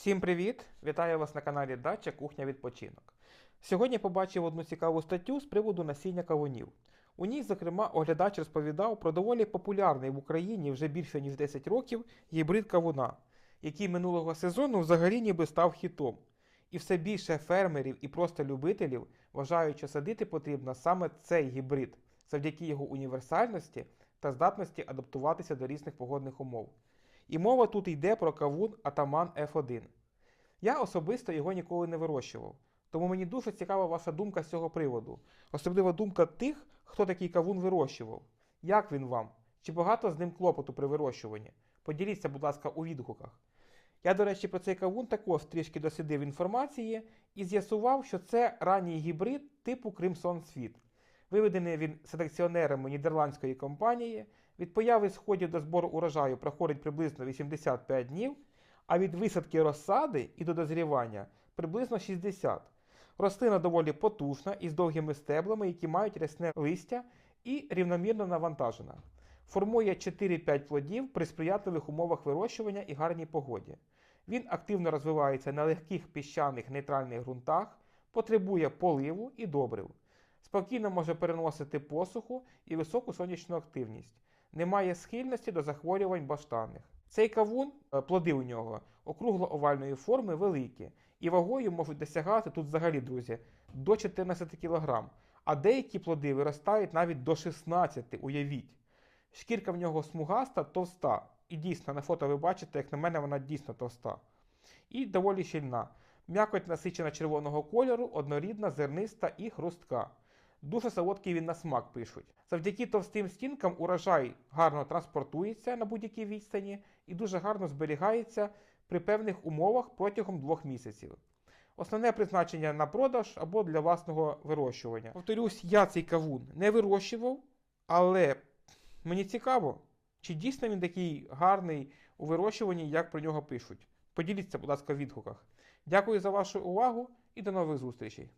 Всім привіт! Вітаю вас на каналі Дача Кухня Відпочинок. Сьогодні побачив одну цікаву статтю з приводу насіння кавунів. У ній, зокрема, оглядач розповідав про доволі популярний в Україні вже більше ніж 10 років гібрид кавуна, який минулого сезону взагалі ніби став хітом. І все більше фермерів і просто любителів вважають, що садити потрібно саме цей гібрид завдяки його універсальності та здатності адаптуватися до різних погодних умов. І мова тут йде про кавун Атаман F1. Я особисто його ніколи не вирощував, тому мені дуже цікава ваша думка з цього приводу, особливо думка тих, хто такий кавун вирощував. Як він вам? Чи багато з ним клопоту при вирощуванні? Поділіться, будь ласка, у відгуках. Я, до речі, про цей кавун також трішки дослідив інформації і з'ясував, що це ранній гібрид типу Crimson Світ. Виведений він селекціонерами нідерландської компанії. Від появи сходів до збору урожаю проходить приблизно 85 днів, а від висадки розсади і до дозрівання приблизно 60. Рослина доволі потужна із довгими стеблами, які мають рясне листя і рівномірно навантажена. Формує 4-5 плодів при сприятливих умовах вирощування і гарній погоді. Він активно розвивається на легких піщаних нейтральних ґрунтах, потребує поливу і добрив. Спокійно може переносити посуху і високу сонячну активність. Немає схильності до захворювань баштанних. Цей кавун, е, плоди у нього, округло-овальної форми великі, і вагою можуть досягати тут взагалі, друзі, до 14 кг, а деякі плоди виростають навіть до 16, уявіть. Шкірка в нього смугаста, товста. І дійсно, на фото ви бачите, як на мене, вона дійсно товста. І доволі щільна. М'якоть насичена червоного кольору, однорідна, зерниста і хрустка. Дуже солодкий він на смак пишуть. Завдяки товстим стінкам урожай гарно транспортується на будь-якій відстані і дуже гарно зберігається при певних умовах протягом двох місяців. Основне призначення на продаж або для власного вирощування. Повторюсь, я цей кавун не вирощував, але мені цікаво, чи дійсно він такий гарний у вирощуванні, як про нього пишуть. Поділіться, будь ласка, в відгуках. Дякую за вашу увагу і до нових зустрічей.